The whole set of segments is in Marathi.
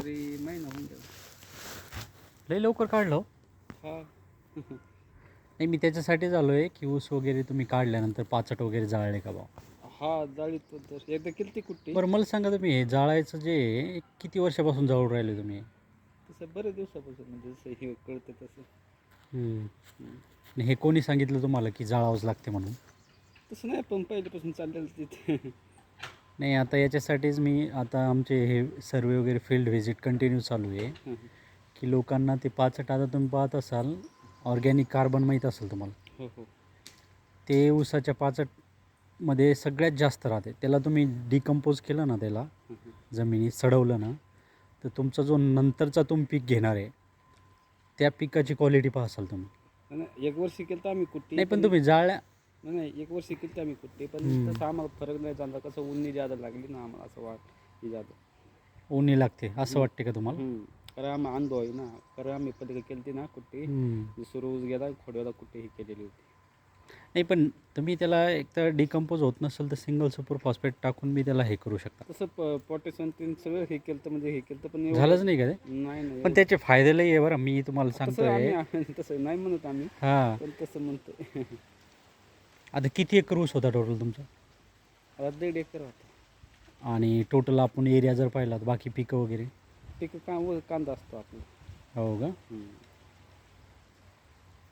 तरी महिना होऊन गेला लई लवकर काढलं हो. हा. नाही मी त्याच्यासाठीच आलो आहे की ऊस वगैरे तुम्ही काढल्यानंतर पाचट वगैरे जाळले का बा हा जाळीत तर. एकदा केली ती कुट्टी. बरं मला सांगा तुम्ही हे जाळायचं जे किती वर्षापासून जाळून राहिले तुम्ही? तसं बरेच दिवसापासून म्हणजे जसं हे कळतं तसं. हे कोणी सांगितलं तुम्हाला की जाळावंच लागते म्हणून? तसं नाही पण पहिल्यापासून चाललेलं तिथे. नाही आता याच्यासाठीच मी आता आमचे हे सर्वे वगैरे फील्ड व्हिजिट कंटिन्यू चालू आहे. की लोकांना ते पाचट आता तुम्ही पाहत असाल ऑर्गॅनिक कार्बन माहीत असेल तुम्हाला. ते ऊसाच्या पाचटमध्ये सगळ्यात जास्त राहते. त्याला तुम्ही डिकम्पोज केलं ना त्याला. जमिनीत सडवलं ना तर तुमचा जो नंतरचा तुम्ही पीक घेणार आहे त्या पिकाची क्वालिटी पाहाल तुम्ही. एक वर्षी केलं तर आम्ही कुट्टी नाही पण तुम्ही जाळल्या नाही नाही एक वर्षी केली आम्ही कुट्टी पण. तसं आम्हाला फरक नाही जाणला कसं उन्नी जादा लागली ना आम्हाला असं वाट जादा. उन्ही लागते असं वाटते का तुम्हाला. कारण आम्ही अनुभव आहे ना कारण आम्ही पलीकडे केली ना कुट्टी हम्म. सुरू गेला खोडव्याला कुट्टी ही केलेली होती. नाही पण तुम्ही त्याला एक तर डिकम्पोज होत नसेल तर सिंगल सुपर फॉस्फेट टाकून मी त्याला हे करू शकता. तसं पोटॅशियम तीन सगळं हे केलं तर म्हणजे हे केलं पण झालंच नाही का ते? नाही नाही पण त्याचे फायदे लई आहे बरं मी तुम्हाला सांगतोय आम्ही तसं नाही म्हणत आम्ही हां. पण तसं म्हणतो आता किती एकर ऊस होता टोटल तुमचा? आता दीड एकर होता. आणि टोटल आपण एरिया जर पाहिला तर बाकी पिकं वगैरे? पीक कांदा असतो आपला. हो का? हम्म.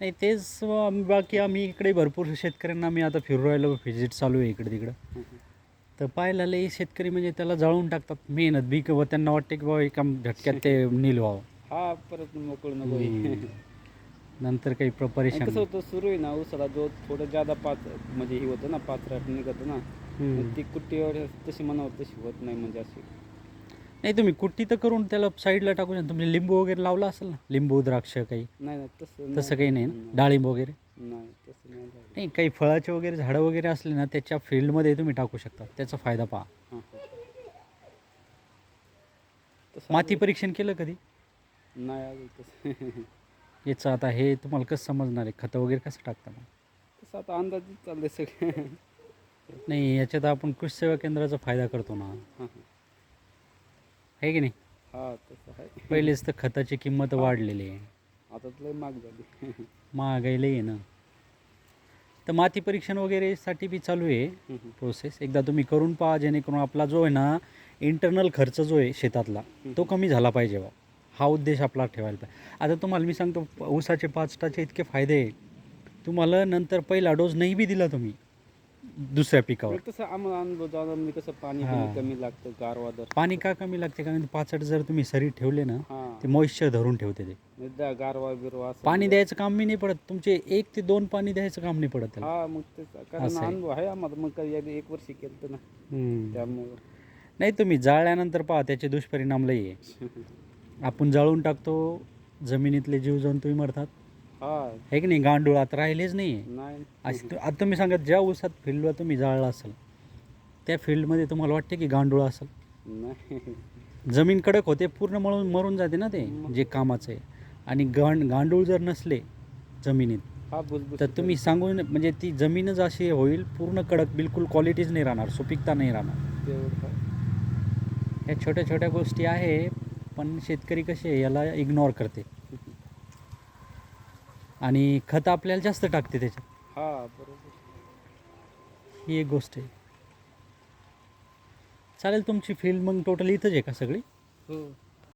नाही तेच बाकी आम्ही इकडे भरपूर शेतकऱ्यांना आम्ही आता फिरू राहिलो व्हिजिट चालू आहे इकडे तिकडं. तर पाहायला लई शेतकरी म्हणजे त्याला जाळून टाकतात. मेहनत बी व त्यांना वाटते की बाबा एका झटक्यात ते नील व्हावं हा परत मोकळं नको. हम्म. नंतर काही आणि कसं होतं सुरू आहे ना उसाला जो थोडं जादा पाच म्हणजे हे होतं ना पाच राट निघत ना हम्म. मग ती कुट्टीवर तशी म्हणावं तशी होत नाही म्हणजे अशी. नाही तुम्ही कुट्टी तर करून त्याला साईडला टाकू शकता तुम्ही लिंबू वगैरे लावला असेल ना? लिंबू द्राक्ष काही? नाही नाही तसं तसं काही नाही ना? डाळिंब वगैरे? नाही तसं नाही झालं. नाही काही फळाचे वगैरे झाडं वगैरे असले ना त्याच्या फील्डमध्ये तुम्ही टाकू शकता. त्याचा फायदा पहा. हां. तसं माती परीक्षण केलं कधी? नाही अजून तसं याचं आता हे तुम्हाला कसं समजणार आहे? खतं वगैरे कसं टाकता मग? तसं आता अंदाजच चाललंय सगळं. नाही याच्यात आपण कृषी सेवा केंद्राचा फायदा करतो ना. हां, हां. आहे की नाही? हा तसं आहे. पहिलेच तर खताची किंमत वाढलेली आहे. आता तर लय झाली. महागाई लई आहे ना. तर माती परीक्षण वगैरेसाठी बी चालू आहे प्रोसेस एकदा तुम्ही करून पहा जेणेकरून आपला जो आहे ना इंटरनल खर्च जो आहे शेतातला तो कमी झाला पाहिजे बा. हा उद्देश आपला ठेवायला पाहिजे आता तुम्हाला मी सांगतो ऊसाचे पाचटाचे इतके फायदे आहे तुम्हाला नंतर पहिला डोस नाही बी दिला तुम्ही दुसऱ्या पिकावर. तसं आम्हाला अनुभव म्हणजे कसं पाणी कमी लागतं गारवा पाणी का कमी लागते? कारण पाचट जर तुम्ही सरी ठेवले ना ते मॉइश्चर धरून ठेवते ते. गारवा बिरवा पाणी द्यायचं काम बी नाही पडत. तुमचे एक ते दोन पाणी द्यायचं काम नाही पडत. अनुभव आहे आम्हाला. मग एक वर्षी केलं ना. त्यामुळं. नाही तुम्ही जाळल्यानंतर पहा त्याचे दुष्परिणाम लई आहे. आपण जाळून टाकतो जमिनीतले जीवजंतूही मरतात. हा. आहे की नाही? गांडूळ आता राहिलेच नाही. अशी तु- आता तुम्ही सांगा ज्या ऊसात फील्डला तुम्ही जाळला असाल त्या फील्डमध्ये तुम्हाला वाटते की गांडूळ असेल? नाही. जमीन कडक होते पूर्ण मळून मरून जाते ना ते जे कामाचं आहे. आणि गांड गांडूळ जर नसले जमिनीत हा बुजबुज तर तुम्ही सांगून म्हणजे ती जमीनच अशी होईल पूर्ण कडक बिलकुल क्वालिटीच नाही राहणार सुपीकता नाही राहणार. ह्या छोट्या छोट्या गोष्टी आहे पण शेतकरी कसे आहे, याला इग्नोर करते. आणि खत आपल्याला जास्त टाकते त्याच्यात. हा बरोबर. ही एक गोष्ट आहे. चालेल तुमची फील्ड मग टोटल इथंच आहे का सगळी? हो.